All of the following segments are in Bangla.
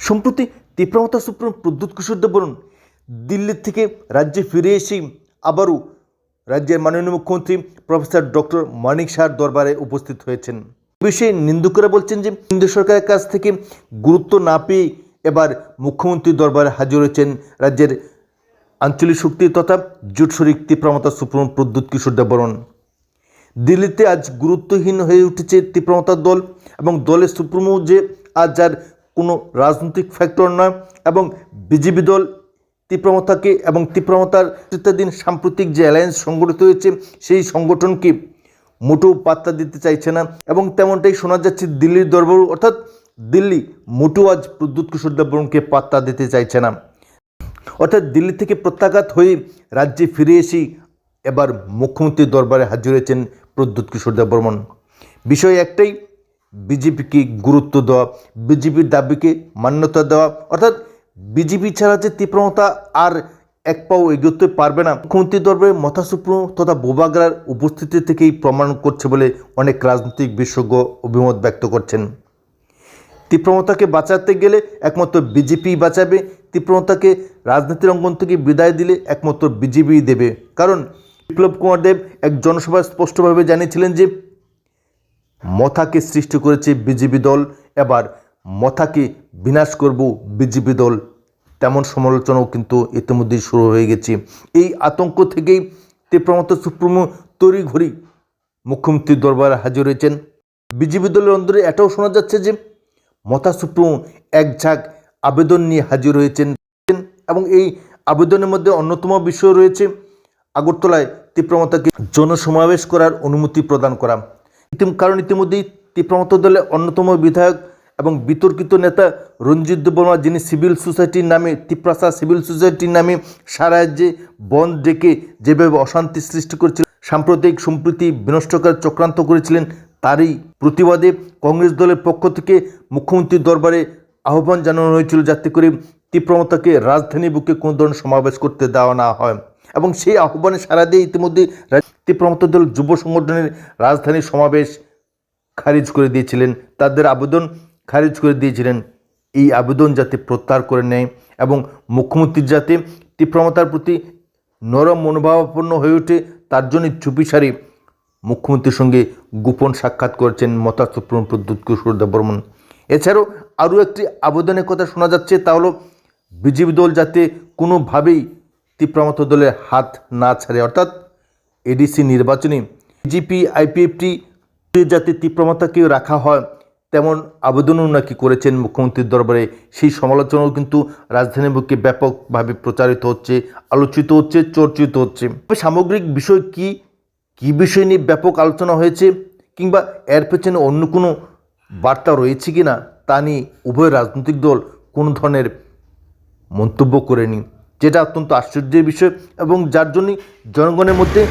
সম্প্রতি তীব্রমতা সুপ্রিম প্রদ্যুৎ কিশোর দেববরণ দিল্লি থেকে রাজ্যে ফিরে এসে আবারও রাজ্যের মাননীয় মুখ্যমন্ত্রী প্রফেসর ডক্টর মানিক শাহর দরবারে উপস্থিত হয়েছেন। বিষয়ে নিন্দুকরা বলছেন যে কেন্দ্র সরকারের কাছ থেকে গুরুত্ব না পেয়ে এবার মুখ্যমন্ত্রী দরবারে হাজির হয়েছেন রাজ্যের আঞ্চলিক শক্তি তথা জোট শরিক তীব্রমতা সুপ্রিম প্রদ্যুৎ কিশোর দেববরণ দিল্লিতে আজ গুরুত্বহীন হয়ে উঠেছে তীব্রমতার দল এবং দলের সুপ্রিমো যে আজ আর কোনো রাজনৈতিক ফ্যাক্টর নয় এবং বিজেপি দল তীব্রমতাকে এবং তীব্রমতার দিন সাম্প্রতিক যে অ্যালায়েন্স সংগঠিত হয়েছে, সেই সংগঠনকে মোটেও পাত্তা দিতে চাইছে না এবং তেমনটাই শোনা যাচ্ছে দিল্লির দরবার অর্থাৎ দিল্লি মোটেও আজ প্রদ্যুৎ কিশোর দেববরণকে পাত্তা দিতে চাইছে না। অর্থাৎ দিল্লি থেকে প্রত্যাঘাত হয়ে রাজ্যে ফিরে এসেই এবার মুখ্যমন্ত্রীর দরবারে হাজির হয়েছেন প্রদ্যুৎ কিশোর দেববর্মন বিষয় একটাই বিজেপিকে গুরুত্ব দেওয়া, বিজেপির দাবিকে মান্যতা দেওয়া, অর্থাৎ বিজেপি ছাড়া যে তীব্রতা আর এক পাও এগোতে পারবে না মুখ্যমন্ত্রীর দরবারে মথাসুপ্র তথা বোবাগ্রার উপস্থিতি থেকেই প্রমাণ করছে বলে অনেক রাজনৈতিক বিশেষজ্ঞ অভিমত ব্যক্ত করছেন। তীব্রমতাকে বাঁচাতে গেলে একমাত্র বিজেপি বাঁচাবে তীব্রমতাকে রাজনীতির অঙ্গন থেকে বিদায় দিলে একমাত্র বিজেপি দেবে। কারণ বিপ্লব কুমার দেব এক জনসভায় স্পষ্টভাবে জানিয়েছিলেন যে মথাকে সৃষ্টি করেছে বিজেপি দল, এবার মথাকে বিনাশ করব বিজেপি দল। তেমন সমালোচনাও কিন্তু ইতিমধ্যেই শুরু হয়ে গেছে। এই আতঙ্ক থেকেই তীব্রমতা সুপ্রিমো তড়িঘড়ি মুখ্যমন্ত্রীর দরবারে হাজির হয়েছেন। বিজেপি দলের অন্দরে এটাও শোনা যাচ্ছে যে মতা সুপ্রিমো এক ঝাঁক আবেদন নিয়ে হাজির হয়েছেন এবং এই আবেদনের মধ্যে অন্যতম বিষয় রয়েছে, আগরতলায় তীব্রমতাকে জনসমাবেশ করার অনুমতি প্রদান করা। ইতিম- কারণ ইতিমধ্যেই তীব্রমতা দলের অন্যতম বিধায়ক এবং বিতর্কিত নেতা রঞ্জিত বর্মা, যিনি সিভিল সোসাইটির নামে, তিপ্রাসা সিভিল সোসাইটির নামে সারা রাজ্যে বন্ধ ডেকে যেভাবে অশান্তি সৃষ্টি করেছিল সাম্প্রতিক সম্প্রীতি বিনষ্টকার চক্রান্ত করেছিলেন, তারই প্রতিবাদে কংগ্রেস দলের পক্ষ থেকে মুখ্যমন্ত্রীর দরবারে আহ্বান জানানো হয়েছিল যাতে করে তীব্রমতাকে রাজধানী বুকে কোনো ধরনের সমাবেশ করতে দেওয়া না হয়। এবং সেই আহ্বানে সারা দিয়ে ইতিমধ্যে তীব্রমতা দল যুব সংগঠনের রাজধানী সমাবেশ খারিজ করে দিয়েছিলেন। তাদের আবেদন খারিজ করে দিয়েছিলেন। এই আবেদন যাতে প্রত্যাহার করে নেয় এবং মুখ্যমন্ত্রীর যাতে তীব্রমতার প্রতি নরম মনোভাবাপন্ন হয়ে ওঠে, তার জন্য চুপিসারি মুখ্যমন্ত্রীর সঙ্গে গোপন সাক্ষাৎ করেছেন মতা সুপ্রিম প্রদ্যুৎ কিশোর দেববর্মন। এছাড়াও আরও একটি আবেদনের কথা শোনা যাচ্ছে, তা হলো বিজেপি দল যাতে কোনোভাবেই তীব্রমত দলের হাত না ছাড়ে, অর্থাৎ এডিসি নির্বাচনে বিজেপি আইপিএফটি যাতে তীব্রমতাকে রাখা হয়, তেমন আবেদনও নাকি করেছেন মুখ্যমন্ত্রীর দরবারে। সেই সমালোচনাও কিন্তু রাজধানীর বুকে ব্যাপকভাবে প্রচারিত হচ্ছে, আলোচিত হচ্ছে, চর্চিত হচ্ছে। সামগ্রিক বিষয় কি কি বিষয় নিয়ে ব্যাপক আলোচনা হয়েছে, কিংবা এর পেছনে অন্য কোনো বার্তা রয়েছে কি না তা নিয়ে উভয় রাজনৈতিক দল কোনো ধরনের মন্তব্য করেনি। যেটা অত্যন্ত আশ্চর্যের বিষয় এবং যার জন্যই জনগণের মধ্যে,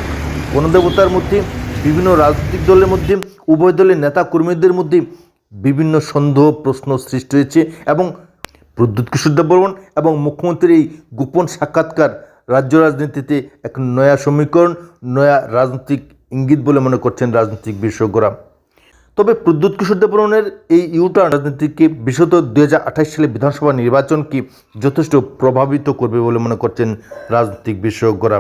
গণদেবতার মধ্যে, বিভিন্ন রাজনৈতিক দলের মধ্যে, উভয় দলের নেতা কর্মীদের মধ্যে বিভিন্ন সন্দেহ, প্রশ্ন সৃষ্টি হয়েছে এবং প্রদ্যুৎ কিশোর দেববর্মন এবং মুখ্যমন্ত্রীর এই গোপন সাক্ষাৎকার রাজ্য রাজনীতিতে এক নয়া সমীকরণ, নয়া রাজনৈতিক ইঙ্গিত বলে মনে করছেন রাজনৈতিক বিশেষজ্ঞরা। তবে প্রদ্যুৎ কিশোর দেববর্মনের এই ইউটার্ন রাজনীতিকে বিশেষত দু সালে বিধানসভা নির্বাচনকে যথেষ্ট প্রভাবিত করবে বলে মনে করছেন রাজনৈতিক বিশেষজ্ঞরা।